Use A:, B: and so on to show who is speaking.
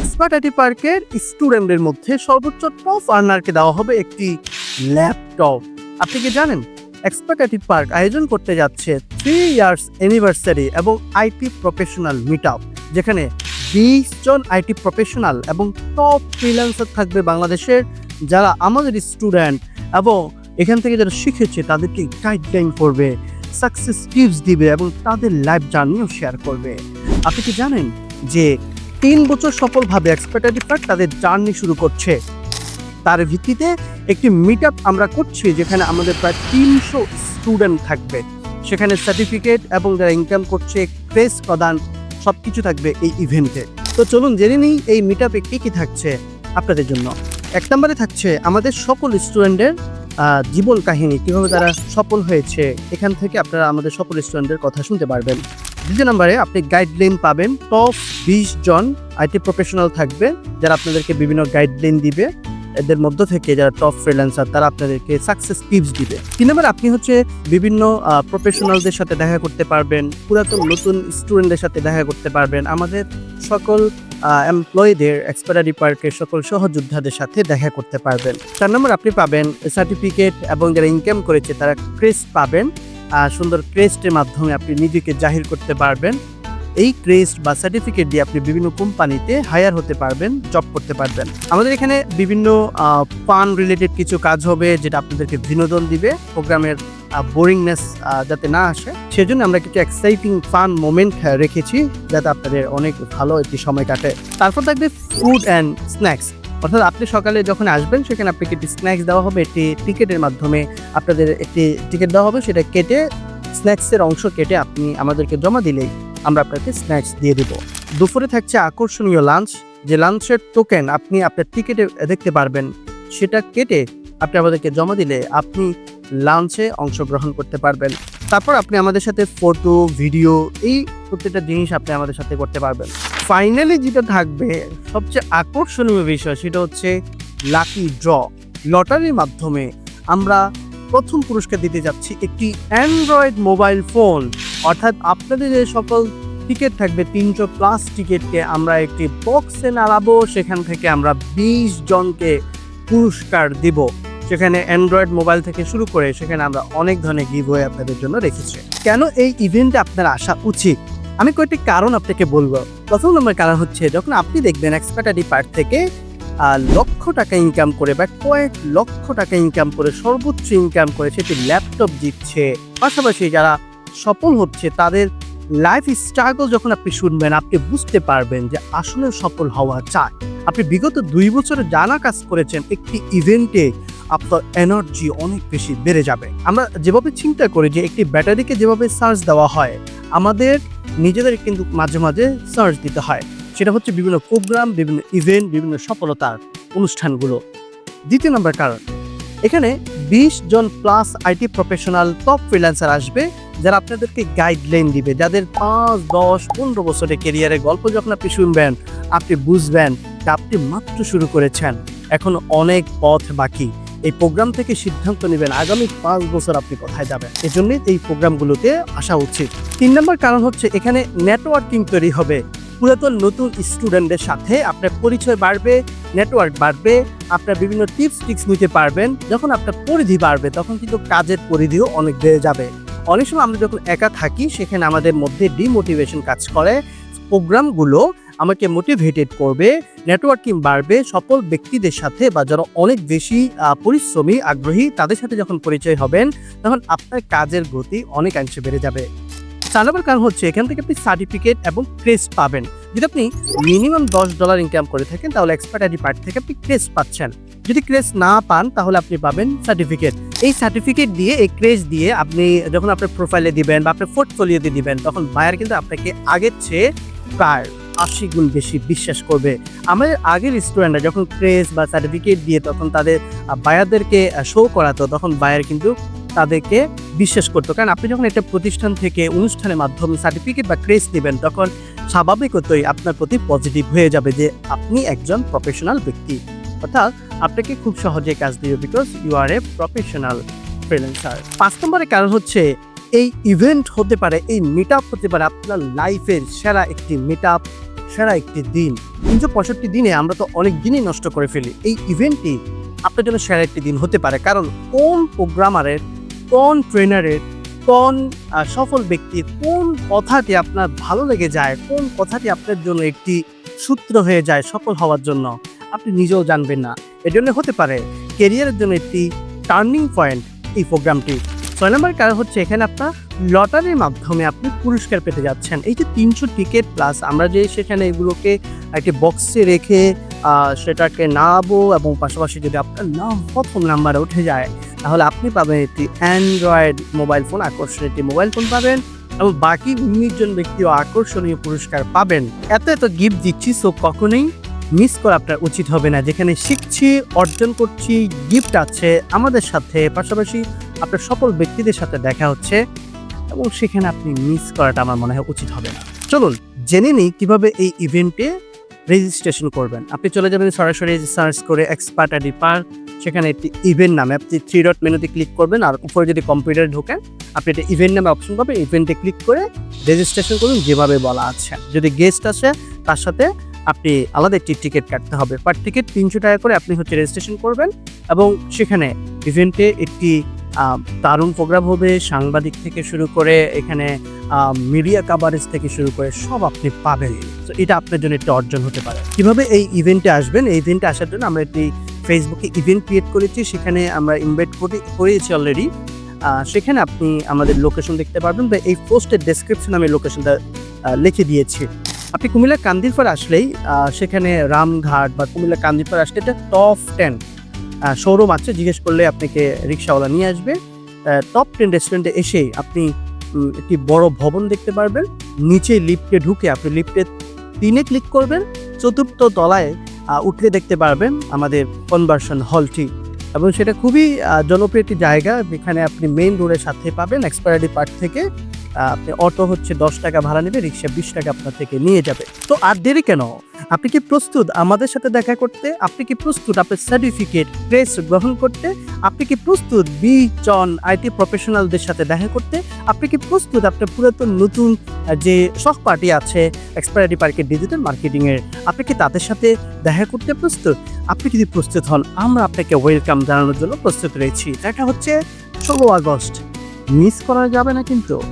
A: Expert পার্কের স্টুডেন্টদের মধ্যে সর্বোচ্চ টপ আর্নারকে দেওয়া হবে একটি ল্যাপটপ আপনি কি জানেন? এক্সপার্ট পার্ক আয়োজন করতে যাচ্ছে থ্রি ইয়ার্স অ্যানিভার্সারি এবং আইটি প্রফেশনাল মিট যেখানে বিশ জন আইটি প্রফেশনাল এবং টপ ফ্রিল্যান্সার থাকবে বাংলাদেশের যারা আমাদের স্টুডেন্ট এবং এখান থেকে যারা শিখেছে তাদেরকে গাইডলাইন করবে সাকসেস টিপস দিবে এবং তাদের লাইফ জার্নিও শেয়ার করবে। আপনি কি জানেন যে তিন বছর সফলভাবে এক্সপার্টারি তাদের জার্নি শুরু করছে। তার ভিত্তিতে একটি মিট আমরা করছি যেখানে আমাদের প্রায় তিনশো স্টুডেন্ট থাকবে। সেখানে সার্টিফিকেট এবং যারা ইনকাম করছে ক্রেস প্রদান সব কিছু থাকবে এই ইভেন্টে তো চলুন জেনে নিই এই মিট আপে কী কী থাকছে আপনাদের জন্য। এক নম্বরে থাকছে আমাদের সকল স্টুডেন্টের জীবন কাহিনী, কীভাবে তারা সফল হয়েছে, এখান থেকে আপনারা আমাদের সকল স্টুডেন্টের কথা শুনতে পারবেন। দ্বিতীয় নম্বরে আপনি গাইডলাইন পাবেন। টপ বিশ জন আইটি প্রফেশনাল থাকবে, যারা আপনাদেরকে বিভিন্ন গাইডলাইন দিবে। এদের মধ্য থেকে যারা টপ ফ্রিল্যান্সার তারা আপনাদেরকে সাকসেস টিপস দিবে। তিন নম্বর আপনি হচ্ছে বিভিন্ন প্রফেশনালদের সাথে দেখা করতে পারবেন, পুরাতন নতুন স্টুডেন্টদের সাথে দেখা করতে পারবেন। আমাদের সকল এমপ্লয়ীদের এক্সপায়ারি পার্কের সকল সহযোদ্ধাদের সাথে দেখা করতে পারবেন। চার নম্বর আপনি পাবেন সার্টিফিকেট এবং যারা ইনকাম করেছে, তারা ক্রেস্ট পাবেন। সুন্দর ক্রেস্টের মাধ্যমে আপনি নিজেকে জাহির করতে পারবেন। এই ক্রেস্ট বা সার্টিফিকেট দিয়ে আপনি বিভিন্ন কোম্পানিতে হায়ার হতে পারবেন জব করতে পারবেন। আমাদের এখানে বিভিন্ন ফান রিলেটেড কিছু কাজ হবে যেটা আপনাদেরকে বিনোদন দিবে, প্রোগ্রামের বোরিংনেস যাতে না আসে। সেজন্য আমরা কিছু এক্সাইটিং ফান মোমেন্ট রেখেছি যাতে আপনাদের অনেক ভালো একটি সময় কাটে। তারপর থাকবে ফুড অ্যান্ড স্ন্যাক্স অর্থাৎ আপনি সকালে যখন আসবেন, সেখানে আপনাকে একটি স্ন্যাক্স দেওয়া হবে, একটি টিকিটের মাধ্যমে আপনাদের একটি টিকিট দেওয়া হবে, সেটা কেটে স্ন্যাক্সের অংশ কেটে আপনি আমাদেরকে জমা দিলেই আমরা আপনাকে স্ন্যাক্স দিয়ে দেব। দুপুরে থাকছে আকর্ষণীয় লাঞ্চ যে লাঞ্চের টোকেন আপনি আপনার টিকিটে দেখতে পারবেন, সেটা কেটে আপনি আমাদেরকে জমা দিলে আপনি লাঞ্চে অংশগ্রহণ করতে পারবেন। তারপর আপনি আমাদের সাথে ফটো ভিডিও এই প্রত্যেকটা জিনিস আপনি আমাদের সাথে করতে পারবেন। ফাইনালি যেটা থাকবে, সবচেয়ে আকর্ষণীয় বিষয় সেটা হচ্ছে লাকি ড্র লটারির মাধ্যমে আমরা প্রথম পুরস্কার দিতে যাচ্ছি একটি অ্যান্ড্রয়েড মোবাইল ফোন অর্থাৎ আপনাদের যে সকল টিকিট থাকবে, তিনশো প্লাস টিকিটকে আমরা একটি বক্সে নাড়াবো, সেখান থেকে আমরা বিশ জনকে পুরস্কার দিব। সেখানে অ্যান্ড্রয়েড মোবাইল থেকে শুরু করে সেখানে আমরা অনেক ধরনের গিভওয়ে আপনাদের জন্য রেখেছি। কেন এই ইভেন্টে আপনার আসা উচিত? আমি কয়েকটি কারণ আপনাকে বলব। প্রথম নম্বর কারণ হচ্ছে, যখন আপনি দেখবেন এক্সপার্টারি পার্ট থেকে লক্ষ টাকা ইনকাম করে বা কয়েক লক্ষ টাকা ইনকাম করে, সর্বোচ্চ ইনকাম করে সেটি ল্যাপটপ জিতছে, পাশাপাশি যারা সফল হচ্ছে, তাদের লাইফ স্ট্রাগল যখন আপনি শুনবেন, আপনি বুঝতে পারবেন যে আসলে সফল হওয়া চায় আপনি বিগত দুই বছরে জানা কাজ করেছেন, একটি ইভেন্টে আপনার এনার্জি অনেক বেশি বেড়ে যাবে। আমরা যেভাবে চিন্তা করি যে একটি ব্যাটারিকে যেভাবে চার্জ দেওয়া হয়, আমাদের নিজেদের কিন্তু মাঝে মাঝে চার্জ দিতে হয়। সেটা হচ্ছে বিভিন্ন প্রোগ্রাম বিভিন্ন ইভেন্ট বিভিন্ন সফলতার অনুষ্ঠানগুলো। দ্বিতীয় নম্বর কারণ, এখানে বিশ জন plus IT professional top freelancer আসবে, যারা আপনাদেরকে গাইডলাইন দিবে। যাদের পাঁচ, দশ, পনেরো বছরের কেরিয়ারের গল্প যখন আপনি শুনবেন, আপনি বুঝবেন আপনি মাত্র শুরু করেছেন, এখন অনেক পথ বাকি। এই প্রোগ্রাম থেকে সিদ্ধান্ত নেবেন আগামী পাঁচ বছর আপনি কোথায় যাবেন। এই জন্যই এই প্রোগ্রামগুলোতে আসা উচিত। তিন নম্বর কারণ হচ্ছে এখানে নেটওয়ার্কিং তৈরি হবে। পুরাতন নতুন স্টুডেন্টদের সাথে আপনার পরিচয় বাড়বে নেটওয়ার্ক বাড়বে, আপনার বিভিন্ন টিপস টিক্স নিতে পারবেন। যখন আপনার পরিধি বাড়বে, তখন কিন্তু কাজের পরিধিও অনেক বেড়ে যাবে। অনেক সময় আমরা যখন একা থাকি, সেখানে আমাদের মধ্যে ডিমোটিভেশন কাজ করে। প্রোগ্রামগুলো আমাকে মোটিভেটেড করবে নেটওয়ার্কিং বাড়বে সকল ব্যক্তিদের সাথে বা যারা অনেক বেশি পরিশ্রমী, আগ্রহী, তাদের সাথে যখন পরিচয় হবেন, তখন আপনার কাজের গতি অনেকাংশে বেড়ে যাবে। চার নম্বর কারণ হচ্ছে এখান থেকে আপনি সার্টিফিকেট এবং ক্রেস্ট পাবেন। যদি আপনি মিনিমাম দশ ডলার ইনকাম করে থাকেন, তাহলে এক্সপার্ট আইডি পার্ট থেকে আপনি ক্রেস্ট পাচ্ছেন। যদি ক্রেস্ট না পান, তাহলে আপনি পাবেন সার্টিফিকেট এই সার্টিফিকেট দিয়ে, এই ক্রেস্ট দিয়ে আপনি যখন আপনার প্রোফাইলে দিবেন বা আপনার পোর্টফোলিওতে দিবেন, তখন বায়ার কিন্তু আপনাকে আগের চেয়ে প্রায় আশি গুণ বেশি বিশ্বাস করবে। আমাদের আগের স্টুডেন্টরা যখন ক্রেস বা সার্টিফিকেট দিয়ে তখন তাদের বায়ারদেরকে শো করাতো, তখন বায়ার কিন্তু তাদেরকে বিশ্বাস করতো। কারণ আপনি যখন একটা প্রতিষ্ঠান থেকে অনুষ্ঠানের মাধ্যমে সার্টিফিকেট বা ক্রেস নেবেন, তখন স্বাভাবিকতই আপনার প্রতি পজিটিভ হয়ে যাবে যে আপনি একজন প্রফেশনাল ব্যক্তি। অর্থাৎ আপনাকে খুব সহজে কাজ দিবে because you are a professional freelancer পাঁচ নম্বরের কারণ হচ্ছে, এই ইভেন্ট হতে পারে, এই মিট হতে পারে আপনার লাইফের সেরা একটি মিট সেরা একটি দিন। তিনশো পঁয়ষট্টি দিনে আমরা তো অনেক দিনই নষ্ট করে ফেলি। এই ইভেন্টটি আপনার জন্য সেরা একটি দিন হতে পারে। কারণ কোন প্রোগ্রামারের কোন ট্রেনারের কোন সফল ব্যক্তির কোন কথাটি আপনার ভালো লেগে যায়, কোন কথাটি আপনার জন্য একটি সূত্র হয়ে যায় সফল হওয়ার জন্য, আপনি নিজেও জানবেন না। এজন্য হতে পারে কেরিয়ারের জন্য একটি টার্নিং পয়েন্ট এই প্রোগ্রামটি ছয় নম্বর কারণ হচ্ছে এখানে আপনার লটারির মাধ্যমে আপনি পুরস্কার পেতে যাচ্ছেন। এই যে তিনশো টিকিট প্লাস আমরা যে সেখানে এগুলোকে একটি বক্সে রেখে সেটাকে নামাবো এবং পাশাপাশি যদি আপনার নাম প্রথম নাম্বারে উঠে যায়, তাহলে আপনি পাবেন একটি অ্যান্ড্রয়েড মোবাইল ফোন আকর্ষণীয় একটি মোবাইল ফোন পাবেন এবং বাকি উনিশ জন ব্যক্তিও আকর্ষণীয় পুরস্কার পাবেন। এত এত গিফট দিচ্ছি সো কখনোই মিস করা আপনার উচিত হবে না। যেখানে শিখছি, অর্জন করছি গিফট আছে আমাদের সাথে। পাশাপাশি আপনার সকল ব্যক্তিদের সাথে দেখা হচ্ছে এবং সেখানে আপনি মিস করাটা আমার মনে হয় উচিত হবে না। চলুন, জেনে নিই কীভাবে এই ইভেন্টে রেজিস্ট্রেশন করবেন। আপনি চলে যাবেন সরাসরি সার্চ করে এক্সপার্ট আইডি পার্ক সেখানে একটি ইভেন্ট নামে আপনি থ্রি ডট মেনুতে ক্লিক করবেন আর উপরে যদি কম্পিউটারে ঢোকেন, আপনি একটা ইভেন্ট নামে অপশন পাবেন ইভেন্টে ক্লিক করে রেজিস্ট্রেশন করুন যেভাবে বলা আছে। যদি গেস্ট আসে, তার সাথে আপনি আলাদা একটি টিকিট কাটতে হবে। পার টিকিট তিনশো টাকা করে আপনি হচ্ছে রেজিস্ট্রেশন করবেন এবং সেখানে ইভেন্টে একটি দারুণ প্রোগ্রাম হবে। সাংবাদিক থেকে শুরু করে এখানে মিডিয়া কাভারেজ থেকে শুরু করে সব আপনি পাবেন। তো এটা আপনার জন্য একটা অর্জন হতে পারে। কীভাবে এই ইভেন্টে আসবেন? এই ইভেন্টে আসার জন্য আমরা একটি ফেসবুকে ইভেন্ট ক্রিয়েট করেছি। সেখানে আমরা ইনভাইট করে, করেছি অলরেডি সেখানে আপনি আমাদের লোকেশন দেখতে পারবেন বা এই পোস্টের ডেসক্রিপশন আমি লোকেশনটা লিখে দিয়েছি। আপনি কুমিল্লা কান্দিরপাড় আসলেই সেখানে রামঘাট বা কুমিল্লা কান্দিরপাড় আসলে এটা টপ টেন শোরুম আছে, জিজ্ঞেস করলে আপনাকে রিক্সাওয়ালা নিয়ে আসবে। টপ টেন রেস্টুরেন্টে এসে আপনি একটি বড় ভবন দেখতে পারবেন। নিচে লিফটে ঢুকে আপনি লিফটে তিনে ক্লিক করবেন। চতুর্থ তলায় উঠলে দেখতে পারবেন আমাদের কনভার্সন হলটি এবং সেটা খুবই জনপ্রিয় একটি জায়গা। যেখানে আপনি মেইন রোডের সাথে পাবেন এক্সপায়ারি পার্ক থেকে। আপনি অটো হচ্ছে দশ টাকা ভাড়া নেবে, রিক্সা বিশ টাকা আপনার থেকে নিয়ে যাবে। তো আর দেরি কেন? আপনি কি প্রস্তুত আমাদের সাথে দেখা করতে? আপনি কি প্রস্তুত আপনার সার্টিফিকেট প্রেস গ্রহণ করতে? আপনি কি প্রস্তুত বি জন আইটি প্রফেশনালদের সাথে দেখা করতে? আপনি কি প্রস্তুত আপনার পুরাতন নতুন যে সহপাঠী আছে এক্সপায়ারি পার্কের ডিজিটাল মার্কেটিংয়ের আপনি কি তাদের সাথে দেখা করতে প্রস্তুত? আপনি যদি প্রস্তুত হন, আমরা আপনাকে ওয়েলকাম জানানোর জন্য প্রস্তুত রয়েছি। দেখা হচ্ছে ষোলো আগস্ট। মিস করা যাবে না কিন্তু।